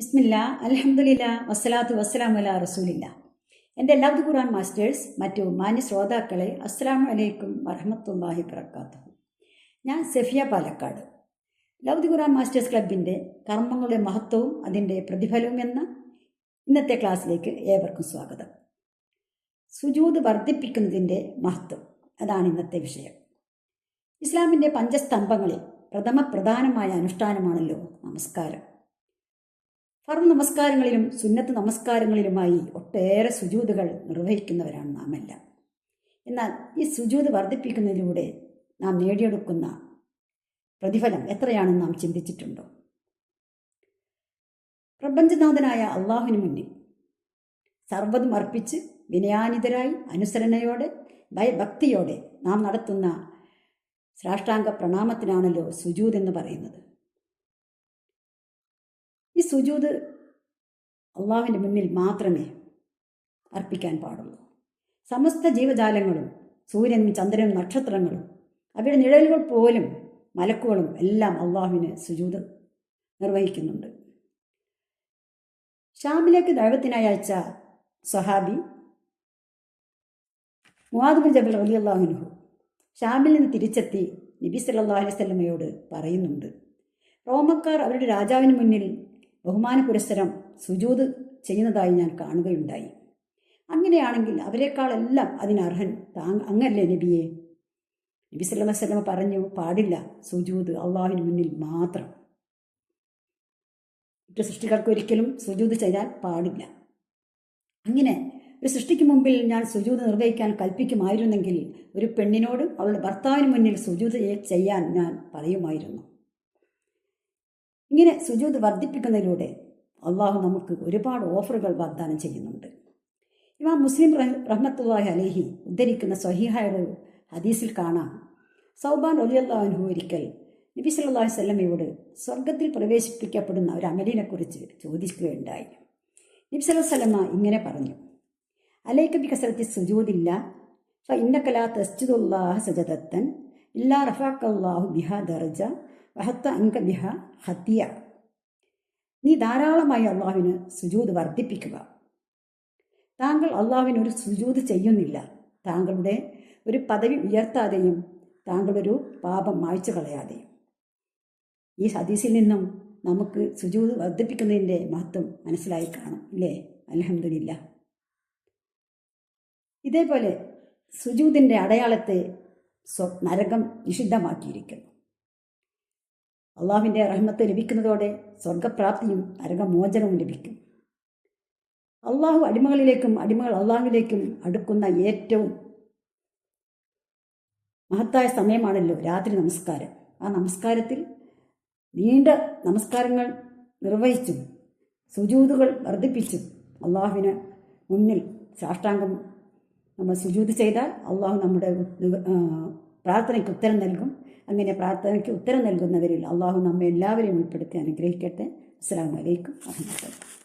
ബിസ്മില്ല അലഹമുല്ല വസ്സലാത്തു വസ്സലാം അല റസൂലില്ല. എന്റെ എല്ലാ ഖുറാൻ മാസ്റ്റേഴ്സ് മറ്റു മാന്യ ശ്രോതാക്കളെ അസ്സലാമു അലൈക്കും വറഹമത്തല്ലാഹി വർക്കാത്തു ഞാൻ സെഫിയ പാലക്കാട്. ലൗദ് ഖുറാൻ മാസ്റ്റേഴ്സ് ക്ലബിന്റെ കർമ്മങ്ങളുടെ മഹത്വവും അതിന്റെ പ്രതിഫലവും എന്ന ഇന്നത്തെ ക്ലാസ്സിലേക്ക് ഏവർക്കും സ്വാഗതം. സുജൂത് വർദ്ധിപ്പിക്കുന്നതിന്റെ മഹത്വം അതാണ് ഇന്നത്തെ വിഷയം. ഇസ്ലാമിന്റെ പഞ്ചസ്തംഭങ്ങളിൽ പ്രഥമ പ്രധാനമായ അനുഷ്ഠാനമാണല്ലോ നമസ്കാരം. ഫർദ് നമസ്കാരങ്ങളിലും സുന്നത്ത് നമസ്കാരങ്ങളിലുമായി ഒട്ടേറെ സുജൂതുകൾ നിർവഹിക്കുന്നവരാണ് നാം എല്ലാം എന്നാൽ ഈ സുജൂത് വർദ്ധിപ്പിക്കുന്നതിലൂടെ നാം നേടിയെടുക്കുന്ന പ്രതിഫലം എത്രയാണെന്ന് നാം ചിന്തിച്ചിട്ടുണ്ടോ? പ്രപഞ്ചനാഥനായ അള്ളാഹുവിന് മുന്നിൽ സർവതും അർപ്പിച്ച് വിനയാനിതരായി അനുസരണയോടെ ഭയഭക്തിയോടെ നാം നടത്തുന്ന സാഷ്ടാംഗ പ്രണാമത്തിനാണല്ലോ സുജൂത് എന്ന് പറയുന്നത്. സുജൂത് അള്ളാഹുവിന്റെ മുന്നിൽ മാത്രമേ അർപ്പിക്കാൻ പാടുള്ളൂ. സമസ്ത ജീവജാലങ്ങളും സൂര്യനും ചന്ദ്രനും നക്ഷത്രങ്ങളും അവയുടെ നിഴലുകൾ പോലും മലക്കുകളും എല്ലാം അള്ളാഹുവിന് സുജൂത് നിർവഹിക്കുന്നുണ്ട്. ഷാമിലേക്ക് ദൈവത്തിനായി അയച്ച സഹാബി മുഹാദുബിൻ ജബൽ അലി അള്ളാഹുനുഹു ഷാമിൽ നിന്ന് തിരിച്ചെത്തി നബി സല്ലാ അലൈഹി വസല്ലമയോട് പറയുന്നുണ്ട്. റോമക്കാർ അവരുടെ രാജാവിന് മുന്നിൽ ബഹുമാന പുരസ്സരം സുജൂത് ചെയ്യുന്നതായി ഞാൻ കാണുകയുണ്ടായി. അങ്ങനെയാണെങ്കിൽ അവരെക്കാളെല്ലാം അതിനർഹൻ താങ് അങ്ങല്ലേ നബിയെ? നബി സല്ലല്ലാഹു അലൈഹി പറഞ്ഞു പാടില്ല സുജൂത് അള്ളാഹുവിന് മുന്നിൽ മാത്രം. മറ്റു സൃഷ്ടികൾക്ക് ഒരിക്കലും സുജൂത് ചെയ്താൽ പാടില്ല. അങ്ങനെ ഒരു സൃഷ്ടിക്ക് മുമ്പിൽ ഞാൻ സുജൂത് നിർവഹിക്കാൻ കൽപ്പിക്കുമായിരുന്നെങ്കിൽ ഒരു പെണ്ണിനോട് അവളുടെ ഭർത്താവിന് മുന്നിൽ സുജൂത് ചെയ്യാൻ ഞാൻ പറയുമായിരുന്നു ഇങ്ങനെ സുജൂത് വർദ്ധിപ്പിക്കുന്നതിലൂടെ അള്ളാഹു നമുക്ക് ഒരുപാട് ഓഫറുകൾ വാഗ്ദാനം ചെയ്യുന്നുണ്ട്. ഇമാം മുസ്ലിം റഹ്മത്തുല്ലാഹി അലേഹി ഉദ്ധരിക്കുന്ന സ്വഹീഹായ ഹദീസിൽ കാണാം. സൗബാൻ ഒലിയല്ലാഹു ഒരിക്കൽ നബി സല്ലല്ലാഹു വസല്ലമയോട് സ്വർഗത്തിൽ പ്രവേശിപ്പിക്കപ്പെടുന്ന ഒരു അമലിനെക്കുറിച്ച് ചോദിക്കുകയുണ്ടായി. നബി സല്ലല്ലാഹു വസല്ലമ ഇങ്ങനെ പറഞ്ഞു അലൈക ബി കസരത്തി സുജൂദില്ല ഫ ഇന്നകലാ തസ്ജുദുല്ലാഹ സജദത്തൻ ഇല്ലാ റഫാക്കല്ലാഹു ബിഹാ ദർജ വഹത്ത അൻക ബിഹ ഹത്തിയ നീ ധാരാളമായി അള്ളാഹുവിന് സുജൂത് വർദ്ധിപ്പിക്കുക. താങ്കൾ അള്ളാവിനൊരു സുജൂത് ചെയ്യുന്നില്ല. താങ്കളുടെ ഒരു പദവി ഉയർത്താതെയും താങ്കളൊരു പാപം മായ്ച്ചു കളയാതെയും. ഈ ഹദീസിൽ നിന്നും നമുക്ക് സുജൂത് വർദ്ധിപ്പിക്കുന്നതിന്റെ മഹത്വം മനസ്സിലായി കാണും അല്ലേ? അലഹമില്ല ഇതേപോലെ സുജൂതിന്റെ അടയാളത്തെ സ്വ നരകം നിഷിദ്ധമാക്കിയിരിക്കുന്നു. അള്ളാഹുവിന്റെ റഹ്മത്ത് ലഭിക്കുന്നതോടെ സ്വർഗപ്രാപ്തിയും നരകമോചനവും ലഭിക്കും. അള്ളാഹു അടിമകളിലേക്കും അടിമകൾ അള്ളാഹുവിലേക്കും അടുക്കുന്ന ഏറ്റവും മഹത്തായ സമയമാണല്ലോ രാത്രി നമസ്കാരം. ആ നമസ്കാരത്തിൽ നീണ്ട നമസ്കാരങ്ങൾ നിർവഹിച്ചും സുജൂതുകൾ വർദ്ധിപ്പിച്ചും അള്ളാഹുവിന് മുന്നിൽ സാഷ്ടാംഗം നമ്മൾ സുജൂത് ചെയ്താൽ അള്ളാഹു നമ്മുടെ പ്രാർത്ഥനയ്ക്ക് ഉത്തരം നൽകും. അങ്ങനെ പ്രാർത്ഥനയ്ക്ക് ഉത്തരം നൽകുന്നവരിൽ അള്ളാഹു നമ്മെ എല്ലാവരെയും ഉൾപ്പെടുത്തി അനുഗ്രഹിക്കട്ടെ. അസ്സാം വലൈക്കും വാഹമത്തുള്ള